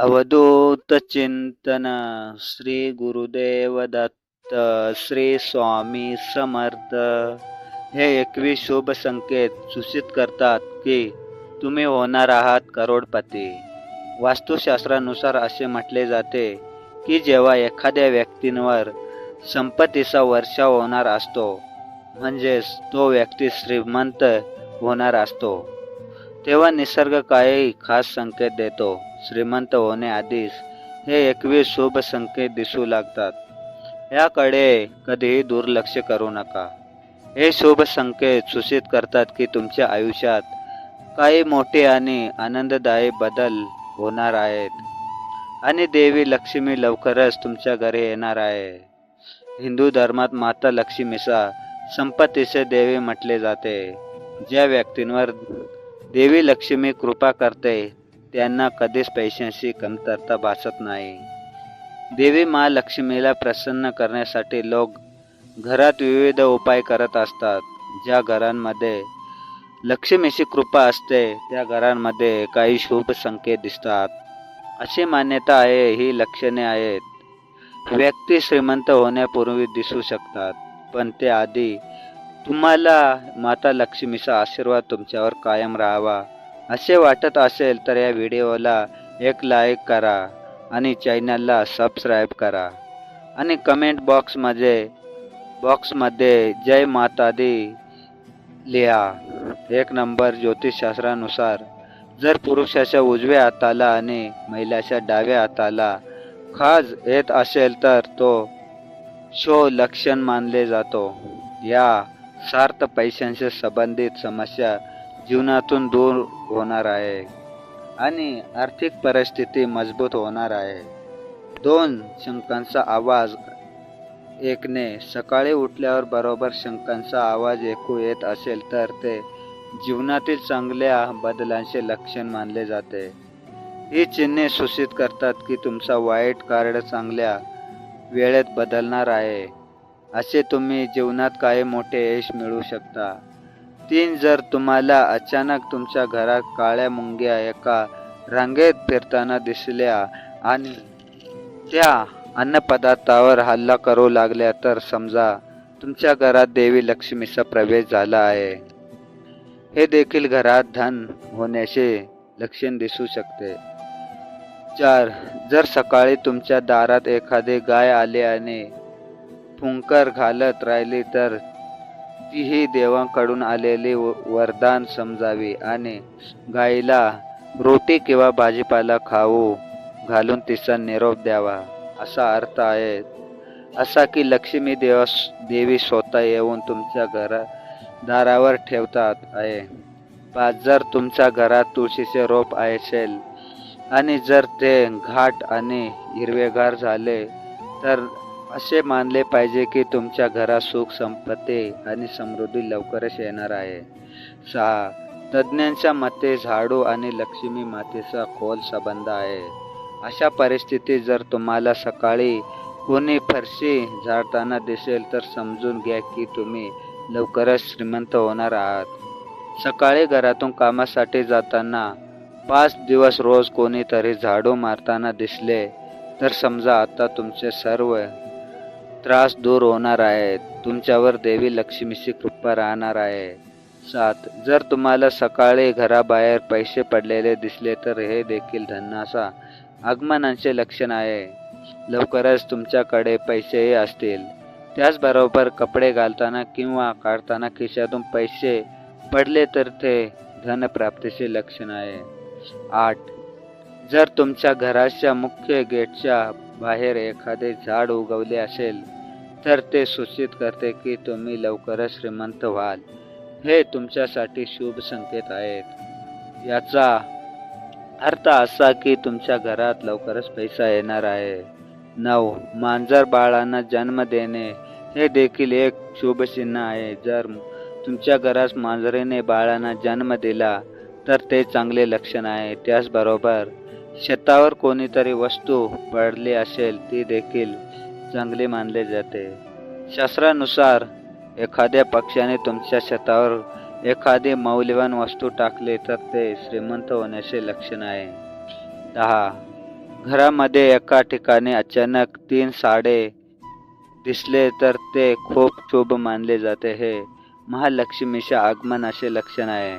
अवधूत चिंतन श्री गुरुदेव दत्त श्री स्वामी समर्थ। हे एकवीस शुभ संकेत सूचित करतात की तुम्ही होणार आहात करोडपती. वास्तुशास्त्रानुसार असे म्हटले जाते की जेव्हा एखाद्या व्यक्तींवर संपत्तीचा वर्षाव होणार असतो म्हणजेच तो व्यक्ती श्रीमंत होणार असतो तेव्हा निसर्ग काही खास संकेत देतो. श्रीमंत होण्याआधीच हे एकवीस शुभ संकेत दिसू लागतात. याकडे कधीही दुर्लक्ष करू नका. हे शुभ संकेत सूचित करतात की तुमच्या आयुष्यात काही मोठे आणि आनंददायी बदल होणार आहेत. आणि देवी लक्ष्मी लवकरच तुमच्या घरी येणार आहे. हिंदू धर्मात माता लक्ष्मीचा संपत्तीचे देवी म्हटले जाते. ज्या व्यक्तींवर देवी लक्ष्मी कृपा करते त्यांना कधीच पैशांची कमतरता भासत नाही. देवी महालक्ष्मीला प्रसन्न करण्यासाठी लोक घरात विविध उपाय करत असतात. ज्या घरांमध्ये लक्ष्मीची कृपा असते त्या घरांमध्ये काही शुभ संकेत दिसतात. अशी मान्यता आहे ही लक्षणे आहेत. व्यक्ती श्रीमंत होण्यापूर्वी दिसू शकतात पण ते आधी तुम्हाला माता लक्ष्मीचा आशीर्वाद तुमच्यावर कायम राहावा. असे वाटत असेल तर या व्हिडिओला एक लाईक करा आणि चॅनलला सबस्क्राईब करा. आणि कमेंट बॉक्समध्ये बॉक्समध्ये जय माता दी लिहा. एक नंबर ज्योतिषशास्त्रानुसार जर पुरुषाच्या उजव्या हाताला आणि महिलाच्या डाव्या हाताला खाज येत असेल तर तो शो लक्षण मानले जातो. या सार्थ पैशांशी संबंधित समस्या जीवनातून दूर होणार आहे आणि आर्थिक परिस्थिती मजबूत होणार आहे. दोन शंकांचा आवाज ऐकणे. सकाळी उठल्यावर बरोबर शंकांचा आवाज ऐकू येत असेल तर ते जीवनातील चांगल्या बदलांचे लक्षण मानले जाते. ही चिन्हे सूचित करतात की तुमचा वाईट कार्ड चांगल्या वेळेत बदलणार आहे. असे तुम्ही जीवनात काही मोठे यश मिळवू शकता. तीन जर तुम्हाला अचानक तुमच्या घरात काळ्या मुंग्या एका रांगेत फिरताना दिसल्या आणि त्या अन्नपदार्थावर हल्ला करू लागल्या तर समजा तुमच्या घरात देवी लक्ष्मीचा प्रवेश झाला आहे. हे देखील घरात धन होण्याचे लक्षण दिसू शकते. चार जर सकाळी तुमच्या दारात एखादी गाय आली आणि फुंकर घालत राहिली तर तीही देवांकडून आलेली वरदान समजावी आणि गाईला रोटी किंवा भाजीपाला खाऊ घालून तिचा निरोप द्यावा असा अर्थ आहे. असा की लक्ष्मी देवा देवी स्वतः येऊन तुमच्या घरा दारावर ठेवतात आहे. पाच जर तुमच्या घरात तुळशीचे रोप असेल आणि जर ते घाट आणि हिरवेगार झाले तर असे मानले पाहिजे की तुमच्या घरात सुख संपत्ती आणि समृद्धी लवकरच येणार आहे. सहा तज्ज्ञांच्या मते झाडू आणि लक्ष्मी मातेचा खोल संबंध आहे. अशा परिस्थितीत जर तुम्हाला सकाळी कोणी फरशी झाडताना दिसेल तर समजून घ्या की तुम्ही लवकरच श्रीमंत होणार आहात. सकाळी घरातून कामासाठी जाताना पाच दिवस रोज कोणीतरी झाडू मारताना दिसले तर समजा आता तुमचे सर्व त्रास दूर होणार आहेत तुमच्यावर देवी लक्ष्मीची कृपा राहणार आहे. सात जर तुम्हाला सकाळी घराबाहेर पैसे पडलेले दिसले तर हे देखील धन्नासा आगमनाचे लक्षण आहे. लवकरच तुमच्याकडे पैसेही असतील. त्याचबरोबर कपडे घालताना किंवा काढताना खिशातून पैसे पडले तर ते धनप्राप्तीचे लक्षण आहे. आठ जर तुमच्या घराच्या मुख्य गेटच्या बाहेर एखादे झाड उगवले असेल तर ते सूचित करते की तुम्ही लवकरच श्रीमंत व्हाल. हे तुमच्यासाठी शुभ संकेत आहेत. याचा अर्थ असा की तुमच्या घरात लवकरच पैसा येणार आहे. नऊ मांजर बाळांना जन्म देणे हे देखील एक शुभ चिन्ह आहे. जर तुमच्या घरात मांजरीने बाळांना जन्म दिला तर ते चांगले लक्षण आहे. त्याचबरोबर शेतावर कोणीतरी वस्तू पडली असेल ती देखील चांगली मानले जाते. शास्त्रानुसार एखाद्या पक्षाने तुमच्या शेतावर एखादी मौल्यवान वस्तू टाकली तर ते श्रीमंत होण्याचे लक्षण आहे. दहा. घरामध्ये एका ठिकाणी अचानक तीन साडे दिसले तर ते खूप शुभ मानले जाते. हे महालक्ष्मीचे आगमन असे लक्षण आहे.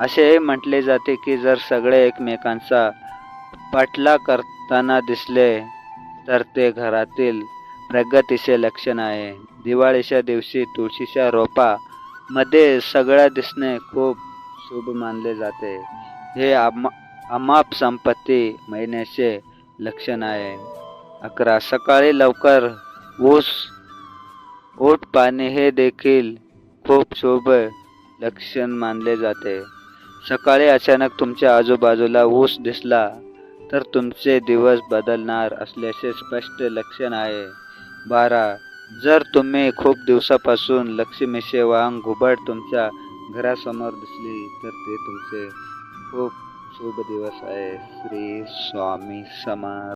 असेही म्हटले जाते की जर सगळे एकमेकांचा पाठला करताना दिसले तर ते घरातील प्रगतीचे लक्षण आहे. दिवाळीच्या दिवशी तुळशीच्या रोपा मध्ये सगळं दिसणे खूप शुभ मानले जाते. हे अमा अमाप संपत्ती महिन्याचे लक्षण आहे. अकरा सकाळी लवकर ऊस ओट पाणी हे देखील खूप शुभ लक्षण मानले जाते. सकाळी अचानक तुमच्या आजूबाजूला ऊस दिसला तर तुमचे दिवस बदलणार असल्याचे स्पष्ट लक्षण आहे. बारा जर तुम्ही खूप दिवसापासून लक्ष्मीचे वांग घुबड तुमच्या घरासमोर दिसली तर ते तुमचे खूप शुभ दिवस आहे. श्री स्वामी समा